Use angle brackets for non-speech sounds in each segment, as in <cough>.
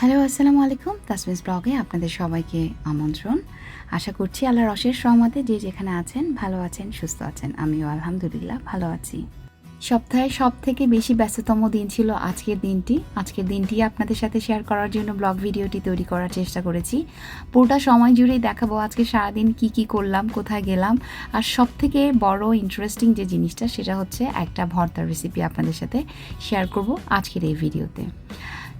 Hello, আসসালামু আলাইকুম। তাসমিস ব্লগে আপনাদের সবাইকে আমন্ত্রণ। আশা করছি আল্লাহর অশেষ রহমতে যে যেখানে আছেন, ভালো আছেন, সুস্থ আছেন। আমিও আলহামদুলিল্লাহ ভালো আছি। সপ্তাহে সব থেকে বেশি ব্যস্ততম দিন ছিল আজকের দিনটি। আজকের দিনটি আপনাদের সাথে শেয়ার করার জন্য ব্লগ ভিডিওটি তৈরি করার চেষ্টা করেছি। পুরোটা সময় জুড়েই দেখাবো আজকে সারাদিন কি কি করলাম, কোথায় গেলাম। আর সব থেকে বড় ইন্টারেস্টিং যে জিনিসটা, সেটা হচ্ছে একটা ভর্তার রেসিপি আপনাদের সাথে শেয়ার করব আজকের এই ভিডিওতে।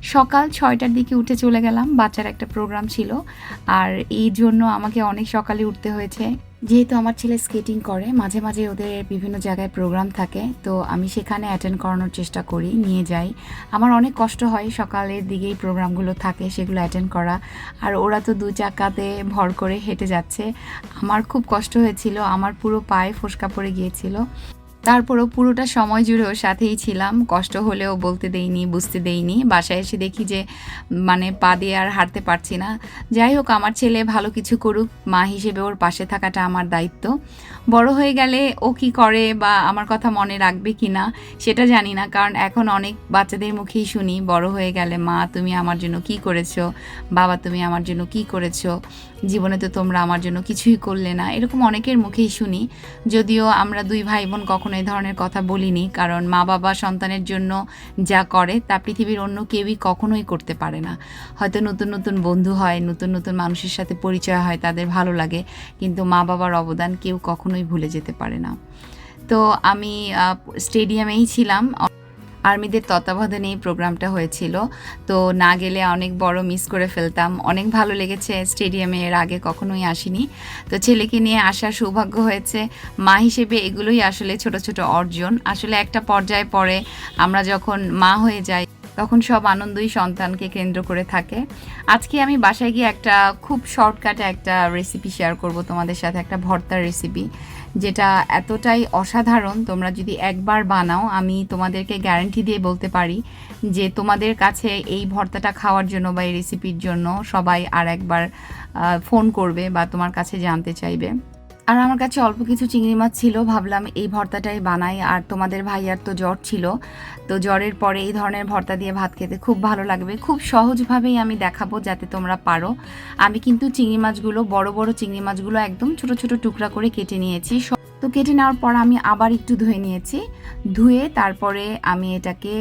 সকাল ছয়টার দিকে উঠে চলে গেলাম, বাচ্চার একটা প্রোগ্রাম ছিল। আর এই জন্য আমাকে অনেক সকালে উঠতে হয়েছে। যেহেতু আমার ছেলে স্কেটিং করে, মাঝে মাঝে ওদের বিভিন্ন জায়গায় প্রোগ্রাম থাকে, তো আমি সেখানে অ্যাটেন্ড করানোর চেষ্টা করি, নিয়ে যাই। আমার অনেক কষ্ট হয় সকালের দিকেই প্রোগ্রামগুলো থাকে, সেগুলো অ্যাটেন্ড করা। আর ওরা তো দু চাকাতে ভর করে হেঁটে যাচ্ছে। আমার খুব কষ্ট হয়েছিল, আমার পুরো পায়ে ফোসকা পড়ে গিয়েছিল। তারপরও পুরোটা সময় জুড়ে ওর সাথেই ছিলাম। কষ্ট হলেও বলতে দেইনি, বুঝতে দেইনি। বাসায় এসে দেখি যে মানে পা দিয়ে আর হাঁটতে পারছি না। যাই হোক, আমার ছেলে ভালো কিছু করুক, মা হিসেবে ওর পাশে থাকাটা আমার দায়িত্ব। বড় হয়ে গেলে ও কি করে বা আমার কথা মনে রাখবে কি না, সেটা জানি না। কারণ এখন অনেক বাচ্চাদের মুখেই শুনি, বড় হয়ে গেলে, মা, তুমি আমার জন্য কি করেছ? বাবা, তুমি আমার জন্য কি করেছ? জীবনে তো তোমরা আমার জন্য কিছুই করলে না। এরকম অনেকের মুখেই শুনি। যদিও আমরা দুই ভাই বোন কখনো এই ধরনের কথা বলিনি, কারণ মা বাবা সন্তানের জন্য যা করে, তা পৃথিবীর অন্য কেউই কখনোই করতে পারে না। হয়তো নতুন নতুন বন্ধু হয়, নতুন নতুন মানুষের সাথে পরিচয় হয়, তাদের ভালো লাগে, কিন্তু মা বাবার অবদান কেউ কখনোই ভুলে যেতে পারে না। তো আমি স্টেডিয়ামেই ছিলাম। আর্মিদের তত্ত্বাবধানে এই প্রোগ্রামটা হয়েছিল। তো না গেলে অনেক বড় মিস করে ফেলতাম। অনেক ভালো লেগেছে স্টেডিয়ামে, এর আগে কখনোই আসিনি। তো ছেলেকে নিয়ে আসার সৌভাগ্য হয়েছে। মা হিসেবে এগুলোই আসলে ছোট ছোট অর্জন। আসলে একটা পর্যায়ে পরে আমরা যখন মা হয়ে যাই, তখন সব আনন্দই সন্তানকে কেন্দ্র করে থাকে। আজকে আমি বাসায় গিয়ে একটা খুব শর্টকাটে একটা রেসিপি শেয়ার করব তোমাদের সাথে, একটা ভর্তার রেসিপি যেটা এতটাই অসাধারণ, তোমরা যদি একবার বানাও, আমি তোমাদেরকে গ্যারেন্টি দিয়ে বলতে পারি যে তোমাদের কাছে এই ভর্তাটা খাওয়ার জন্য বা এই রেসিপির জন্য সবাই আর একবার ফোন করবে বা তোমার কাছে জানতে চাইবে। আর আমার কাছে অল্প কিছু চিংড়ি মাছ ছিল, ভাবলাম এই ভর্তাটাই বানাই। আর তোমাদের ভাইয়ার তো জ্বর ছিল, তো জ্বরের পরে এই ধরনের ভর্তা দিয়ে ভাত খেতে খুব ভালো লাগবে। খুব সহজভাবেই আমি দেখাবো যাতে তোমরা পারো। আমি কিন্তু চিংড়ি মাছগুলো, বড় বড় চিংড়ি মাছগুলো একদম ছোট ছোট টুকরা করে কেটে নিয়েছি। তো কেটে নেওয়ার পর আমি আবার একটু ধুয়ে নিয়েছি। ধুয়ে তারপরে আমি এটাকে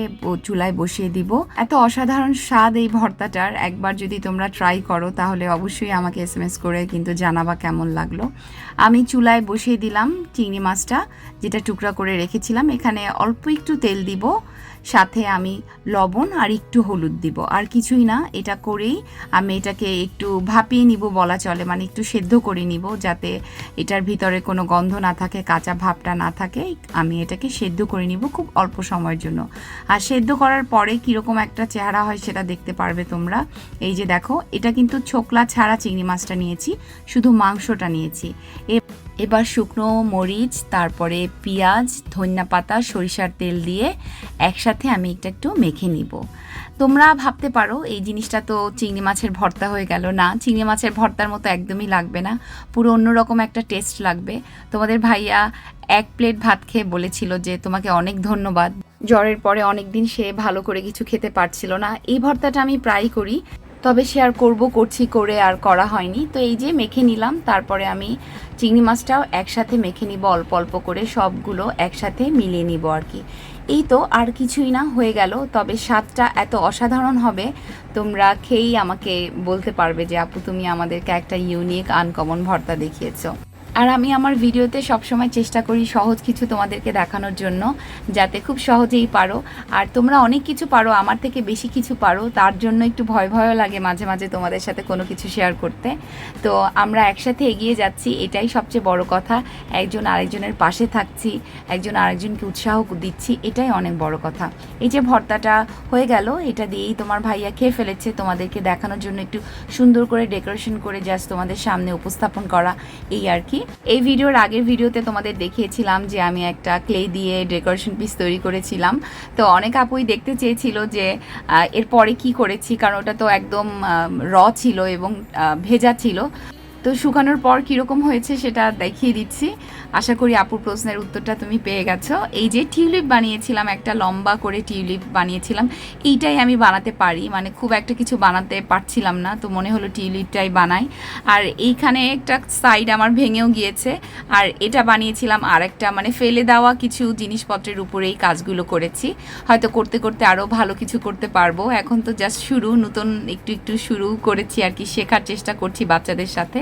চুলায় বসিয়ে দিব। এত অসাধারণ স্বাদ এই ভর্তাটার। একবার যদি তোমরা ট্রাই করো তাহলে অবশ্যই আমাকে এস এম এস করে কিন্তু জানাবা কেমন লাগল। আমি চুলায় বসিয়ে দিলাম চিংড়ি মাছটা, যেটা টুকরা করে রেখেছিলাম। এখানে অল্প একটু তেল দিব, সাথে আমি লবণ আর একটু হলুদ দিব। আর কিছুই না, এটা করেই আমি এটাকে একটু ভাপিয়ে নিব বলা চলে মানে একটু সেদ্ধ করে নিব যাতে এটার ভিতরে কোনো গন্ধ না থাকে। কাঁচা ভাবটা না থাকে, আমি এটাকে সেদ্ধ করে নিব খুব অল্প সময়ের জন্য। আর সেদ্ধ করার পরে কীরকম একটা চেহারা হয় সেটা দেখতে পারবে তোমরা। এই যে দেখো, এটা কিন্তু ছোকলা ছাড়া চিংড়ি মাছটা নিয়েছি, শুধু মাংসটা নিয়েছি। এ- এবার শুকনো মরিচ, তারপরে পেঁয়াজ, ধনিয়া পাতা, সরিষার তেল দিয়ে একসাথে আমি এটা একটু মেখে নিব। তোমরা ভাবতে পারো, এই জিনিসটা তো চিংড়ি মাছের ভর্তা হয়ে গেল। না, চিংড়ি মাছের ভর্তার মতো একদমই লাগবে না। পুরো অন্যরকম একটা টেস্ট লাগবে। তোমাদের ভাইয়া এক প্লেট ভাত খেয়ে বলেছিল যে, তোমাকে অনেক ধন্যবাদ। জ্বরের পরে অনেক দিন সে ভালো করে কিছু খেতে পারছিল না। এই ভর্তাটা আমি প্রায় করি। তবে শেয়ার করব, করছি, করে আর করা হয়নি। তো এই যে মেখে নিলাম, তারপরে আমি চিংড়ি মাছটাও একসাথে মেখে নিব, অল্প অল্প করে সবগুলো একসাথে মিলিয়ে নিব আর কি। এই তো আর কিছুই না, হয়ে গেল। তবে স্বাদটা এত অসাধারণ হবে, তোমরা খেয়েই আমাকে বলতে পারবে যে, আপু, তুমি আমাদেরকে একটা ইউনিক আনকমন ভর্তা দেখিয়েছো। আর আমি আমার ভিডিওতে সবসময় চেষ্টা করি সহজ কিছু তোমাদেরকে দেখানোর জন্য, যাতে খুব সহজেই পারো। আর তোমরা অনেক কিছু পারো, আমার থেকে বেশি কিছু পারো, তার জন্য একটু ভয় ভয়ও লাগে মাঝে মাঝে তোমাদের সাথে কোনো কিছু শেয়ার করতে। তো আমরা একসাথে এগিয়ে যাচ্ছি, এটাই সবচেয়ে বড় কথা। একজন আরেকজনের পাশে থাকছি, একজন আরেকজনকে উৎসাহ দিচ্ছি, এটাই অনেক বড় কথা। এই যে ভর্তাটা হয়ে গেল, এটা দিয়েই তোমার ভাইয়া খেয়ে ফেলেছে। তোমাদেরকে দেখানোর জন্য একটু সুন্দর করে ডেকোরেশন করে জাস্ট তোমাদের সামনে উপস্থাপন করা, এই আর কি। এই ভিডিওর আগের ভিডিওতে তোমাদের দেখিয়েছিলাম যে আমি একটা ক্লে দিয়ে ডেকোরেশন পিস তৈরি করেছিলাম। তো অনেক আপুই দেখতে চেয়েছিল যে এরপরে কি করেছি, কারণ ওটা তো একদম র ছিল এবং ভেজা ছিল। তো শুকানোর পর কীরকম হয়েছে সেটা দেখিয়ে দিচ্ছি। আশা করি আপুর প্রশ্নের উত্তরটা তুমি পেয়ে গেছো। এই যে টিউলিপ বানিয়েছিলাম, একটা লম্বা করে টিউলিপ বানিয়েছিলাম, এইটাই আমি বানাতে পারি। মানে খুব একটা কিছু বানাতে পারছিলাম না, তো মনে হলো টিউলিপটাই বানাই। আর এইখানে একটা সাইড আমার ভেঙেও গিয়েছে, আর এটা বানিয়েছিলাম আর একটা মানে ফেলে দেওয়া কিছু জিনিসপত্রের উপরেই কাজগুলো করেছি। হয়তো করতে করতে আরও ভালো কিছু করতে পারব। এখন তো জাস্ট শুরু, নতুন একটু একটু শুরু করেছি আর কি, শেখার চেষ্টা করছি বাচ্চাদের সাথে।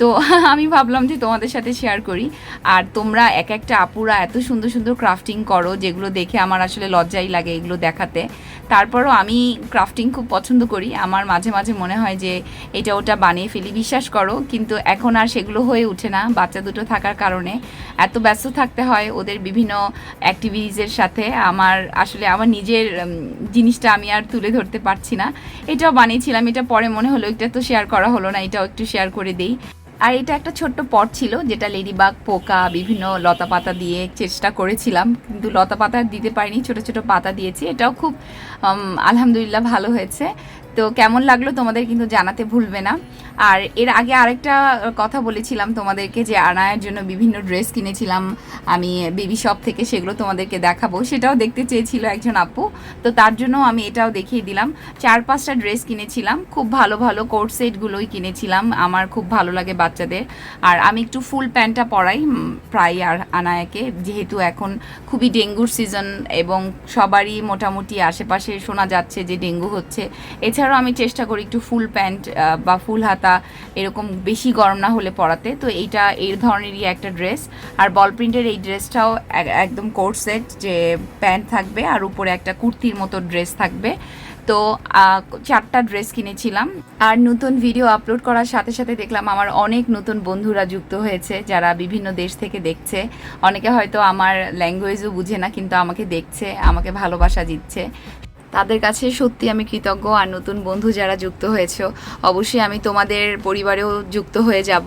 তো <laughs> আমি ভাবলাম যে তোমাদের সাথে শেয়ার করি। আর তোমরা এক একটা আপুরা এত সুন্দর সুন্দর ক্রাফটিং করো, যেগুলো দেখে আমার আসলে লজ্জাই লাগে এগুলো দেখাতে। তারপরও আমি ক্রাফটিং খুব পছন্দ করি। আমার মাঝে মাঝে মনে হয় যে এটা ওটা বানিয়ে ফেলি, বিশ্বাস করো। কিন্তু এখন আর সেগুলো হয়ে ওঠে না, বাচ্চা দুটো থাকার কারণে। এত ব্যস্ত থাকতে হয় ওদের বিভিন্ন অ্যাক্টিভিটিসের সাথে। আমার আসলে আমার নিজের জিনিসটা আমি আর তুলে ধরতে পারছি না। এটাও বানিয়েছিলাম, এটা পরে মনে হলো, এটা তো শেয়ার করা হলো না, এটাও একটু শেয়ার করে দিই। আর এটা একটা ছোট্ট পট ছিল যেটা লেডিবাগ পোকা, বিভিন্ন লতা পাতা দিয়ে চেষ্টা করেছিলাম। কিন্তু লতা পাতা দিতে পারিনি, ছোট ছোট পাতা দিয়েছি। এটাও খুব আলহামদুলিল্লাহ ভালো হয়েছে। তো কেমন লাগল তোমাদের কিন্তু জানাতে ভুলবে না। আর এর আগে আরেকটা কথা বলেছিলাম তোমাদেরকে যে আনায়ের জন্য বিভিন্ন ড্রেস কিনেছিলাম, আমি বেবি শপ থেকে সেগুলো তোমাদেরকে দেখাবো। সেটাও দেখতে চেয়েছিল একজন আপু, তো তার জন্য আমি এটাও দেখিয়ে দিলাম। চার পাঁচটা ড্রেস কিনেছিলাম, খুব ভালো ভালো কোট সেটগুলোই কিনেছিলাম, আমার খুব ভালো লাগে বাচ্চাদের। আর আমি একটু ফুল প্যান্টটা পরাই প্রায় আর আনায়াকে, যেহেতু এখন খুবই ডেঙ্গুর সিজন এবং সবারই মোটামুটি আশেপাশে শোনা যাচ্ছে যে ডেঙ্গু হচ্ছে। এছাড়াও আমি চেষ্টা করি একটু ফুল প্যান্ট বা ফুল হাতা এরকম বেশি গরম না হলে পরাতে। তো এইটা, এই ধরনেরই একটা ড্রেস। আর বল প্রিন্টের এই ড্রেসটাও একদম কোট সেট যে প্যান্ট থাকবে আর উপরে একটা কুর্তির মতো ড্রেস থাকবে। তো চারটা ড্রেস কিনেছিলাম। আর নতুন ভিডিও আপলোড করার সাথে সাথে দেখলাম আমার অনেক নতুন বন্ধুরা যুক্ত হয়েছে, যারা বিভিন্ন দেশ থেকে দেখছে। অনেকে হয়তো আমার ল্যাঙ্গুয়েজও বুঝে না, কিন্তু আমাকে দেখছে, আমাকে ভালোবাসা দিচ্ছে। তাদের কাছে সত্যি আমি কৃতজ্ঞ আর নতুন বন্ধু যারা যুক্ত হয়েছে, অবশ্যই আমি তোমাদের পরিবারেও যুক্ত হয়ে যাব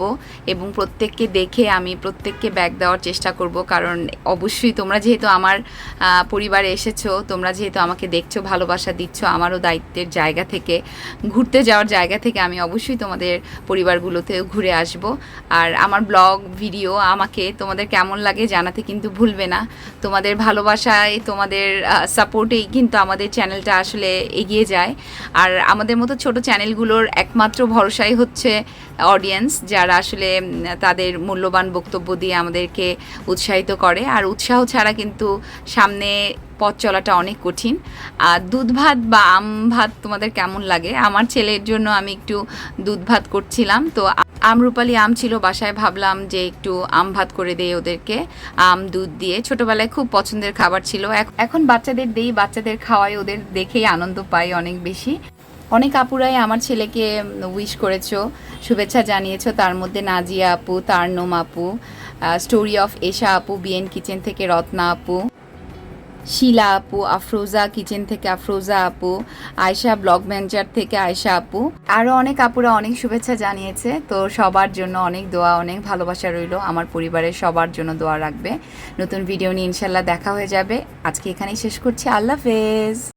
এবং প্রত্যেককে দেখে আমি প্রত্যেককে ব্যাগ দেওয়ার চেষ্টা করব। কারণ অবশ্যই তোমরা যেহেতু আমার পরিবারে এসেছ, তোমরা যেহেতু আমাকে দেখছ, ভালোবাসা দিচ্ছ, আমারও দায়িত্বের জায়গা থেকে, ঘুরতে যাওয়ার জায়গা থেকে আমি অবশ্যই তোমাদের পরিবারগুলোতেও ঘুরে আসব। আর আমার ব্লগ ভিডিও আমাকে তোমাদের কেমন লাগে জানাতে কিন্তু ভুলবে না। তোমাদের ভালোবাসায়, তোমাদের সাপোর্টেই কিন্তু আমাদের চ্যানেলটা আসলে এগিয়ে যায়। আর আমাদের মতো ছোট চ্যানেলগুলোর একমাত্র ভরসাই হচ্ছে অডিয়েন্স যারা আসলে তাদের মূল্যবান বক্তব্য দিয়ে আমাদেরকে উৎসাহিত করে। আর উৎসাহ ছাড়া কিন্তু সামনে পথ চলাটা অনেক কঠিন। আর দুধ ভাত বা আম ভাত তোমাদের কেমন লাগে? আমার ছেলের জন্য আমি একটু দুধ ভাত করছিলাম, তো আমরুপালি আম ছিল বাসায়, ভাবলাম যে একটু আম ভাত করে দেই ওদেরকে। আম, দুধ দিয়ে। ছোটবেলায় খুব পছন্দের খাবার ছিল। এখন বাচ্চাদের দেই, বাচ্চাদের খাওয়াই, ওদের দেখেই আনন্দ পাই অনেক বেশি। অনেক আপুরাই আমার ছেলেকে উইশ করেছ, শুভেচ্ছা জানিয়েছো। তার মধ্যে নাজিয়া আপু তারনম আপু স্টোরি অফ এশা আপু বিএন কিচেন থেকে রত্না আপু। শিলা আপু, আফরোজা কিচেন থেকে আফরোজা আপু আয়সা ব্লগ ম্যানেজার থেকে আয়সা আপু। আরও অনেক আপুরা অনেক শুভেচ্ছা জানিয়েছে, তো সবার জন্য অনেক দোয়া, অনেক ভালোবাসা রইল। আমার পরিবারের সবার জন্য দোয়া রাখবে। নতুন ভিডিও নিয়ে ইনশাল্লাহ দেখা হয়ে যাবে। আজকে এখানেই শেষ করছি। আল্লাহ হাফেজ।